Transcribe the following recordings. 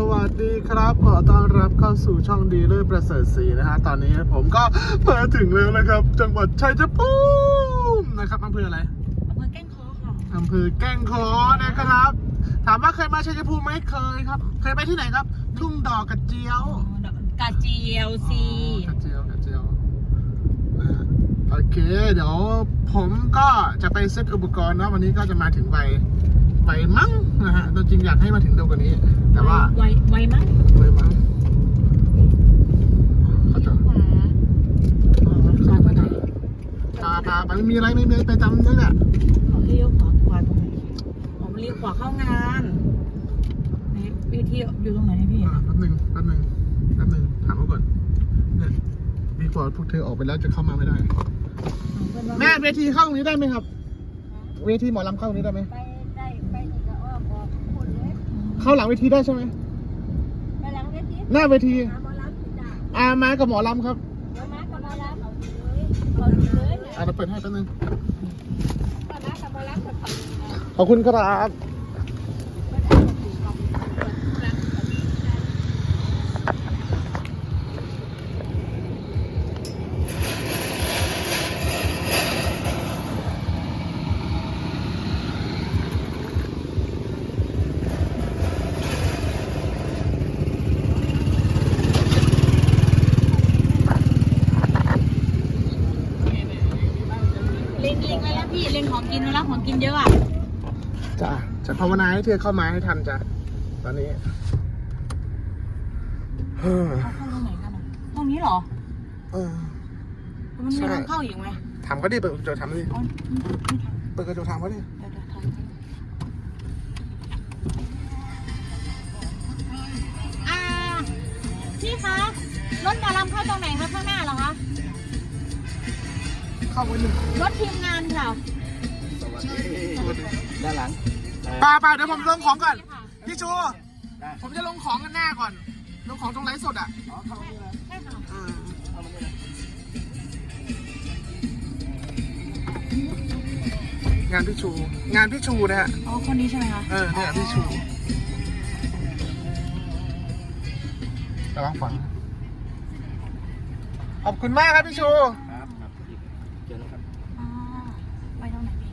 สวัสดีครับ ขอต้อนรับเข้าสู่ช่องดีเลิศประเสริฐศรีนะฮะ ตอนนี้ผมก็มาถึงแล้วนะครับ จังหวัดชัยภูมินะครับอำเภออะไรอำเภอแก้งเคอค่ะอำเภอแก้งเคอนะครับ ถามว่าเคยมาชัยภูมิไหมเคยครับ เคยไปที่ไหนครับ ทุ่งดอกกระเจียวกาจีเอลซีกระเจียวกระเจียวนะฮะโอเค เดี๋ยวผมก็จะไปเซตอุปกรณ์นะวันนี้ก็จะมาถึงไว ไวมั้งนะฮะจริงๆอยากให้มาถึงเร็วกว่านี้ แต่ว่าไวไวมั้งไวมั้งเขาจะขวาอ๋อเข้าไปไหนพาพาไปไม่มีอะไรไม่มีอะไรไปจำนั่นแหละขอให้เลี้ยวขวาขวาตรงไหนอ๋อมันเลี้ยวขวาเข้างานนี่วิธีอยู่ตรงไหนเนี่ยพี่อ่าแป๊บหนึ่งแป๊บหนึ่งแป๊บหนึ่งถามเขาก่อนเนี่ยดีกว่าพวกเธอออกไปแล้วจะเข้ามาไม่ได้แม่เวทีเข้าตรงนี้ได้ไหมครับ เวทีหมอลำเข้าตรงนี้ได้ไหม ไปได้ไปนี่ก็อ้อมออกคนเลย เข้าหลังเวทีได้ใช่ไหมไปหลังเวทีหน้าเวทีหาหมอลำสิจ้าอามากับหมอลำครับเดี๋ยวมากับหมอลำเอาสิเลยเอาสิเลยเนี่ยอ่าเราเปิดให้แป๊บนึงก็มากับหมอลำกับเขาขอบคุณครับ เล็งเล็งไว้แล้วพี่เล็ง ของกินไว้แล้วของกินเยอะอะจ้าจะภาวนาให้เธอเข้ามาให้ทันจ้ะตอนนี้เฮ้อเข้าตรงไหนกันอะตรงนี้เหรอ เออ มันมีทางเข้าอีกไหมถามก็ดิเปิดกระจกถามดิอ๋อเปิดกระจกถามก็ดิเดี๋ยวเดี๋ยวทางอ่าพี่คะรถหมอลำเข้าตรงไหนคะข้างหน้าเหรอคะเข้าไว้หนึ่งรถทีมงานค่ะ ด้านหลังป่าป่าเดี๋ยวผมลงของก่อนค่ะพี่ชู ผมจะลงของกันหน้าก่อน ลงของตรงไลฟ์สดอะใช่ค่ะเอองานพี่ชู งานพี่ชูนะฮะ อ๋อ คนนี้ใช่ไหมคะ เออเนี่ยพี่ชูระวังฝังขอบคุณมากครับพี่ชู ครับครับเจอแล้วครับ อ๋อไปตรงไหนพี่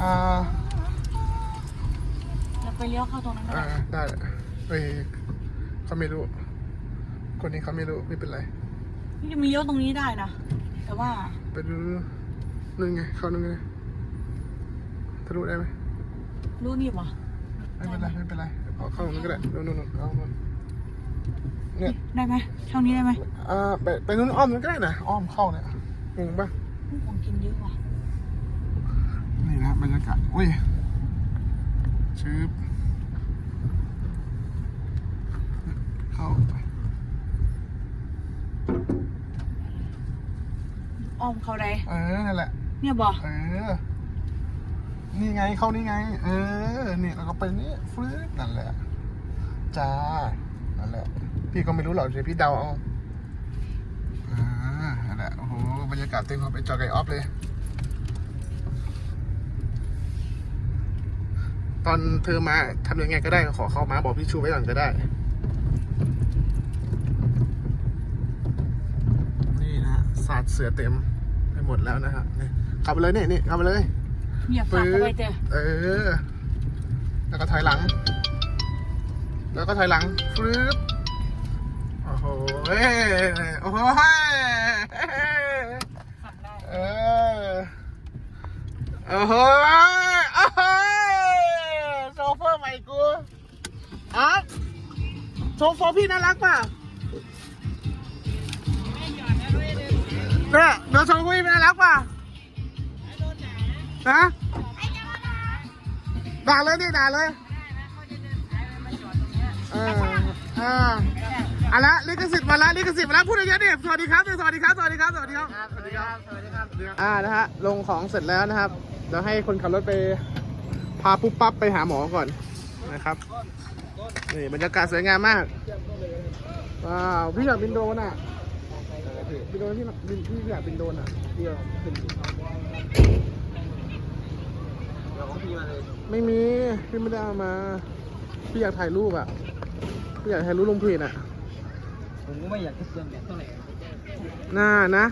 อ่าเราไปเลี้ยวเข้าตรงนั้นก็อ่าได้ได้เฮ้ยเขาไม่รู้ คนนี้เขาไม่รู้ไม่เป็นไร นี่จะมีเลี้ยวตรงนี้ได้นะ แต่ว่าไปดูนู่นไงเข้านู่นไงทะลุได้ไหมรู้นี่หวะไม่เป็นไรไม่เป็นไรเอาเข้านู่นก็ได้นู่นนู่นนู่นเอานู่นเนี่ยได้ไหมช่องนี้ได้ไหมอ่าไปไปนู่นอ้อมนู่นก็ได้นะอ้อมเข้าเนี่ยงงปะของกินเยอะว่ะ นี่นะบรรยากาศอุ้ยชืบเข้าไปอ้อมเขาได้เออนั่นแหละ เนี่ยบอกเออ นี่ไงเข้านี่ไง เออเนี่ยเราก็ไปนี่ฟื้นนั่นแหละจ้านั่นแหละ พี่ก็ไม่รู้หรอกเดี๋ยวพี่เดาเอาอ่านั่นแหละโอ้โหบรรยากาศเต็มความเป็นจอไก่ออฟเลย ตอนเธอมาทำยังไงก็ได้ขอเข้ามาบอกพี่ชูไว้ก่อนก็ได้ นี่นะฮะสาดเสือเต็มไปหมดแล้วนะฮะนี่ขับไปเลยนี่นี่ขับไปเลยเนี่ยฝากเขาไว้เจอเออ แล้วก็ถอยหลัง แล้วก็ถอยหลังฟึบโอ้โหเฮ้ยโอ้โหเฮ้ยฝากได้เออโอ้โหโอ้โหโซเฟอร์ใหม่กู อะโซเฟอร์พี่น่ารักป่ะเนี่ยเดี๋ยวโซเฟอร์พี่น่ารักป่ะนะด่าเลยนี่ด่าเลยเออเออเอาละลิขสิทธิ์มาละลิขสิทธิ์มาละพูดเยอะๆดิสวัสดีครับสวัสดีครับสวัสดีครับสวัสดีครับสวัสดีครับสวัสดีครับอ่านะฮะลงของเสร็จแล้วนะครับเดี๋ยวให้คนขับรถไปพาปุ๊บปั๊บไปหาหมอก่อนนะครับ นี่บรรยากาศสวยงามมากว้าวพี่อยากบินโดรนอะบินโดรนพี่บินพี่อยากบินโดรนอะพี่อยากบินเราพี่มาเลยไม่มีพี่ไม่ได้เอามา พี่อยากถ่ายรูปอะพี่อยากถ่ายรูปลงเพจอะผมก็ไม่อยากจะเปลืองแบตเท่าไหร่น่านะ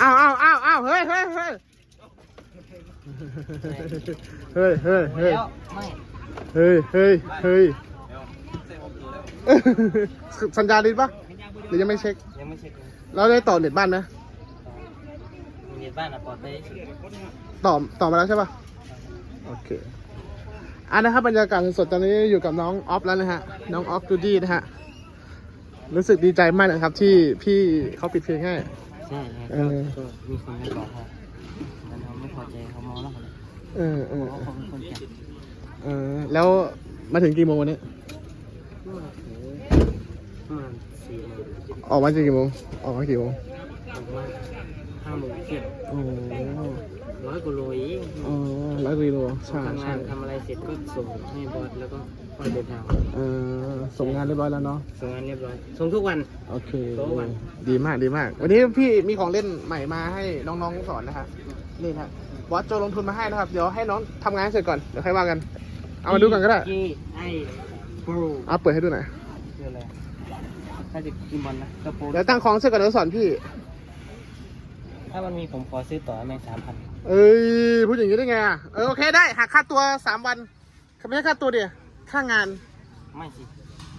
อ้าวอ้าวอ้าวอ้าวเฮ้ยเฮ้ยเฮ้ย เฮ้ยเฮ้ยเฮ้ยแล้วไม่เฮ้ยเฮ้ยเฮ้ยเสร็จผมดูแล้วสัญญาณดีปะหรือยังไม่เช็ค ยังไม่เช็คเลยเราได้ต่อเน็ตบ้านนะมีเน็ตบ้านอะปลอดภัยต่อต่อมาแล้วใช่ปะโอเคอันนะครับบรรยากาศสดๆตอนนี้อยู่กับน้องออฟแล้วนะฮะ น้องออฟดูดี้นะฮะ รู้สึกดีใจมากนะครับที่พี่เขาปิดเพลงให้ ใช่เออก็มีคนมาบอกเขามัน เขาไม่พอใจเขาเมาแล้วเขาเลยเออเออเพราะเขาเป็นคนจัดเออแล้วมาถึงกี่โมงวันนี้ก็ถือประมาณสี่โมงออกมากี่โมงออกมากี่โมงผมว่าห้าโมงเที่ยงโอ้ร้อยกว่าโลเองอ๋อร้อยกิโลใช่ทำใช่งานทำอะไรเสร็จก็ส่งให้บอสแล้วก็ค่อยเดินทางเออส่งงานเรียบร้อยแล้วเนาะส่งงานเรียบร้อยส่งทุกวัน โอเค โต๊ะวัน ดีมากดีมาก วันนี้พี่มีของเล่นใหม่มาให้น้องๆสอนนะฮะนี่ฮะ บอสโจลงทุนมาให้นะครับ เดี๋ยวให้น้องทำงานให้เสร็จก่อน เดี๋ยวค่อยว่ากัน เอามาดูกันก็ได้ที่ไอ้โปรเอาเปิดให้ดูหน่อย คืออะไรถ้าจะกินบอลนะกระโปรงเดี๋ยวตั้งของเสร็จก่อนเดี๋ยวสอนพี่ ถ้ามันมีผมขอซื้อต่อแม่งสามพันเอ้ยพูดอย่างนี้ได้ไงอะเออโอเคได้หักค่าตัวสามวันไม่ใช่ค่าตัวเดียวค่างาน ไม่สิ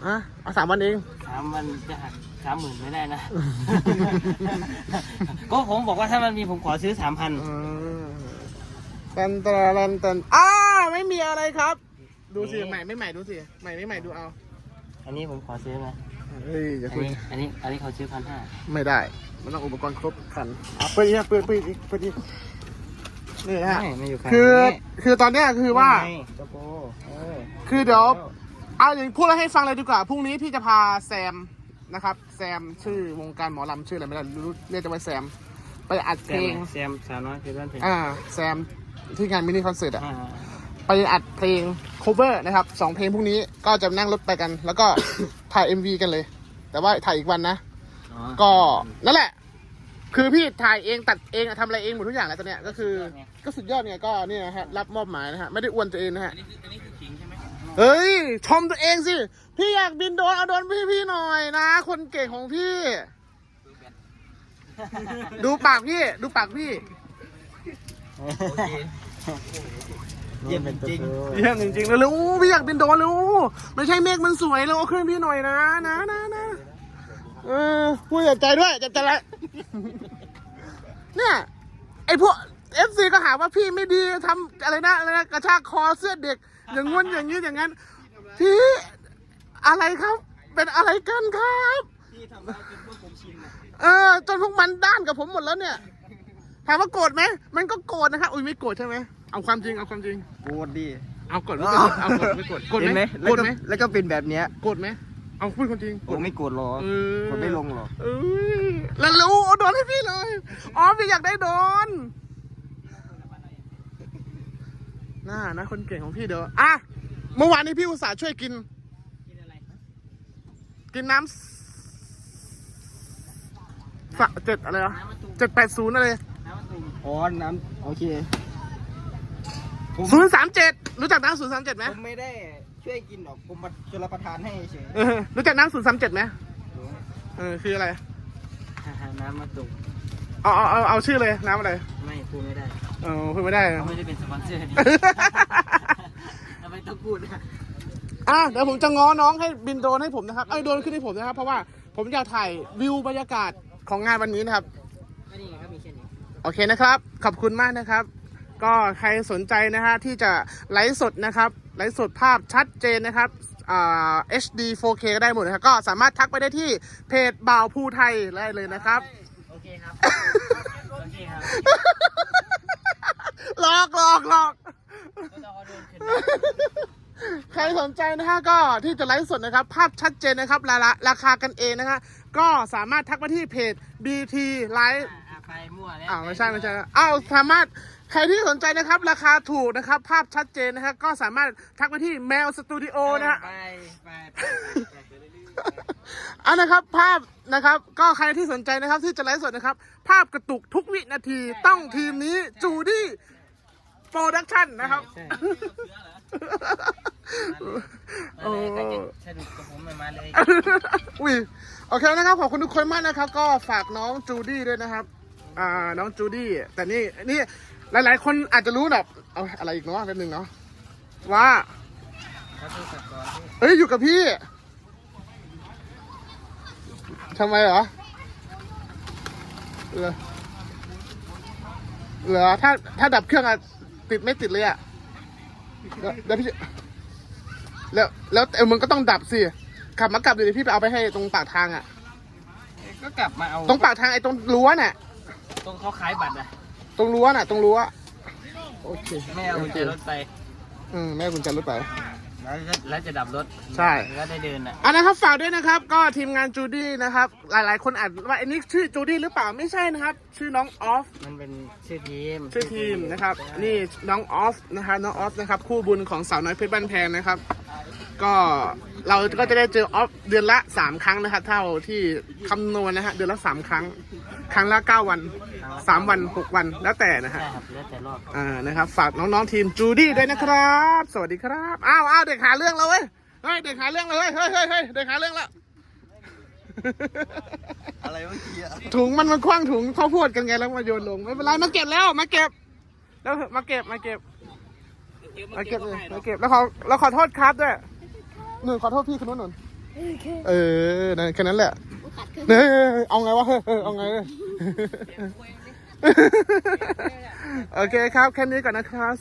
อะเอาสามวันเอง สามวันจะหักสามหมื่นไม่ได้นะ ก็ผมบอกว่าถ้ามันมีผมขอซื้อสามพันอืมตันตะลันตันอ้าไม่มีอะไรครับ ดูสิใหม่ไม่ใหม่ดูสิใหม่ไม่ใหม่ดูเอาอันนี้ผมขอซื้อไหมเฮ้ยอย่าอันคุยนี้อันนี้อันนี้เขาซื้อพันห้าไม่ได้ มันต้องอุปกรณ์ครบครันอะเปิดอีกนะเปิดเปิดอีกเปิดอีกนี่ฮะไม่ไม่อยู่ฝั่งคือนี้คือตอนเนี้ยคือว่า นี่ไงกระโปรงเออคือเดี๋ยว เอาอย่างพูดอะไรให้ฟังเลยดีกว่าพรุ่งนี้พี่จะพาแซมนะครับ แซมชื่อวงการหมอลำชื่ออะไรไม่ได้รู้เรียกจะว่าแซม ไปอัดแซเพลมงแซมสาวน้อยเพชรบ้านเพลงอ่าแซมที่งานมินิคอนเสิร์ตอะ อ่าไปอัดเพลง cover นะครับสองเพลงพรุ่งนี้ก็จะนั่งรถไปกัน แล้วก็ ถ่าย MV กันเลย แต่ว่าถ่ายอีกวันนะ อ๋อก็นั่นแหละ คือพี่ถ่ายเองตัดเองอะทำอะไรเองหมดทุกอย่างแล้วตอนเนี้ยก็คือ ก็สุดยอดไงก็เนี่ยนะฮะรับมอบหมายนะฮะไม่ได้อวยตัวเองนะฮะ อันนี้คือ เฮ้ย ชมตัวเองสิ พี่อยากบินโดรนเอาโดรนพี่พี่หน่อยนะ คนเก่งของพี่ ดูปากพี่ ดูปากพี่ เยี่ยมจริงเยี่ยมจริงๆเลยเลยอู้พี่อยากบินโดรนเลยอู้ไม่ใช่เมฆมันสวยเลยเอาเครื่องพี่หน่อยนะนะนะนะเออพูดจากใจด้วยจากใจละเนี่ยไอพวกเอฟซีก็หาว่าพี่ไม่ดีทำอะไรนะอะไรนะกระชากคอเสื้อเด็ก อย่างงุ้นอย่างนี้อย่างนั้นพี่อะไรครับ เป็นอะไรกันครับพี่ทำได้จนพวกผมชินนะเออจนพวกมันด้านกับผมหมดแล้วเนี่ยถามว่าโกรธไหมมันก็โกรธนะครับอุ้ยไม่โกรธใช่ไหมเอาความจริงเอาความจริงโกรธดิเอาโกรธไม่โกรธเอาโกรธไม่โกรธโกรธเห็นไหไหมมโกรธไหมแล้วก็เป็นแบบเนี้ยโกรธไหมเอาพูดความจริงโอ้ไม่โกรธหรอกเออโกรธไม่ลงหรอกเออแล้วรู้เอาโดนให้พี่เลยอ๋อพี่อยากได้โดน น่านะ คนเก่งของพี่เดี๋ยวอะเมื่อวานนี้พี่อุตส่าห์ช่วยกิน กินน้ำสะเจ็ดอะไรวะเจ็ดแปดศูนย์อะไรอ๋อ น้ำโอเค ผมศูนย์สามเจ็ดรู้จักน้ำศูนย์สามเจ็ดไหมผมไม่ได้ช่วยกินหรอก ผมมาชลประทานให้เฉยเออรู้จักน้ำศูนย์สามเจ็ดไหมเออคืออะไร น้ำมาตุก เอาเอาเอาเอาชื่อเลยน้ำอะไรไม่พูดไม่ได้เออพูดไม่ได้เขาไม่ได้เป็นสปอนเซอร์นี่ ทำไมต้องพูดนะอะเดี๋ยวผมจะง้อน้องให้บินโดรนให้ผมนะครับ เอ้ยโดรนขึ้นให้ผมนะครับ เพราะว่าผมอยากถ่ายวิวบรรยากาศของงานวันนี้นะครับไม่นี่ไงครับมีแค่นี้ โอเคนะครับ ขอบคุณมากนะครับ ก็ใครสนใจนะฮะที่จะไลฟ์สดนะครับ ไลฟ์สดภาพชัดเจนนะครับอ่า HD 4K ก็ได้หมดนะครับ ก็สามารถทักไปได้ที่เพจบ่าวภูไทยได้เลยนะครับ หลอกหลอกหลอกก็จะเอาโดนขึ้นใครสนใจนะฮะก็ที่จะไลฟ์สดนะครับ ภาพชัดเจนนะครับราราราคากันเองนะฮะก็สามารถทักมาที่เพจ BT Live อะไปมั่วแล้วอ้าวไม่ใช่ไม่ใช่อ้าวสามารถใครที่สนใจนะครับ ราคาถูกนะครับ ภาพชัดเจนนะครับก็สามารถทักมาที่แมวสตูดิโอนะฮะ ไปไปไปไป อันนะครับภาพนะครับ ก็ใครที่สนใจนะครับ ที่จะไลฟ์สดนะครับ ภาพกระตุกทุกวินาทีต้องทีมนี้จูดี้โปรดักชั่นนะครับโอ้สนุกกับผมมาเลย อุ้ยโอเคนะครับขอบคุณทุกคนมากนะครับ ก็ฝากน้องจูดี้ด้วยนะครับ อ่าน้องจูดี้แต่นี่นี่หลาย ๆ คนอาจจะรู้แบบเอาอะไรอีกเนาะแป๊บนึงเนาะว่าเขาดูสักก่อนที่เฮ้ยอยู่กับพี่ ทำไมเหรอเหรอเหรอถ้าถ้าดับเครื่องอะติดไม่ติดเลยอะเดี๋ยวเดี๋ยวพี่จะแล้วแล้วเออมึงก็ต้องดับสิขับมากลับเดี๋ยวพี่ไปเอาไปให้ตรงปากทางอะก็กลับมาเอาตรงปากทางไอ้ตรงรั้วน่ะ ตรงเขาขายบัตรอะตรงรั้วน่ะ ตรงรั้วโอเคไม่เอากุญแจรถไป อืมแม่กุญแจรถไป แล้วจะแล้วจะดับรถใช่ แล้วได้เดินอะ อันนะครับฝากด้วยนะครับ ก็ทีมงานจูดี้นะครับ หลายๆ คนอาจว่าอันนี้ชื่อจูดี้หรือเปล่าไม่ใช่นะครับ ชื่อน้องออฟ มันเป็นชื่อทีมชื่อทีมนะครับ นี่น้องออฟนะครับน้องออฟนะครับ คู่บุญของสาวน้อยเพชรบ้านแพงนะครับ ก็เราก็จะได้เจอออฟเดือนละ 3 ครั้งนะครับ เท่าที่คำนวณนะฮะเดือนละ 3 ครั้ง ครั้งละ 9 วัน 3วัน6วันแล้วแต่นะฮะ ใช่ครับแล้วแต่รอบอ่า นะครับ ฝากน้องๆทีมจูดี้ด้วยนะครับ สวัสดีครับ อ้าวอ้าวเด็กหาเรื่องแล้วเว้ย เฮ้ย เด็กหาเรื่องเลยเว้ย เฮ้ยเฮ้ยเฮ้ยเด็กหาเรื่องแล้ว อะไรเมื่อกี้อะถุงมันมันคว้างถุงข้าวโพดกันไงแล้วมาโยนลง ไม่เป็นไรมาเก็บแล้วมาเก็บ แล้วมาเก็บมาเก็บ มาเก็บเลยมาเก็บแล้วขอแล้วขอโทษครับด้วยหนึ่งขอโทษพี่คนนู้นหนุนเออนั่นแค่นั้นแหละเฮ้ยเอาไงวะเฮ้ยเฮ้ยเอาไงเว้ย โอเคครับ แค่นี้ก่อนนะครับ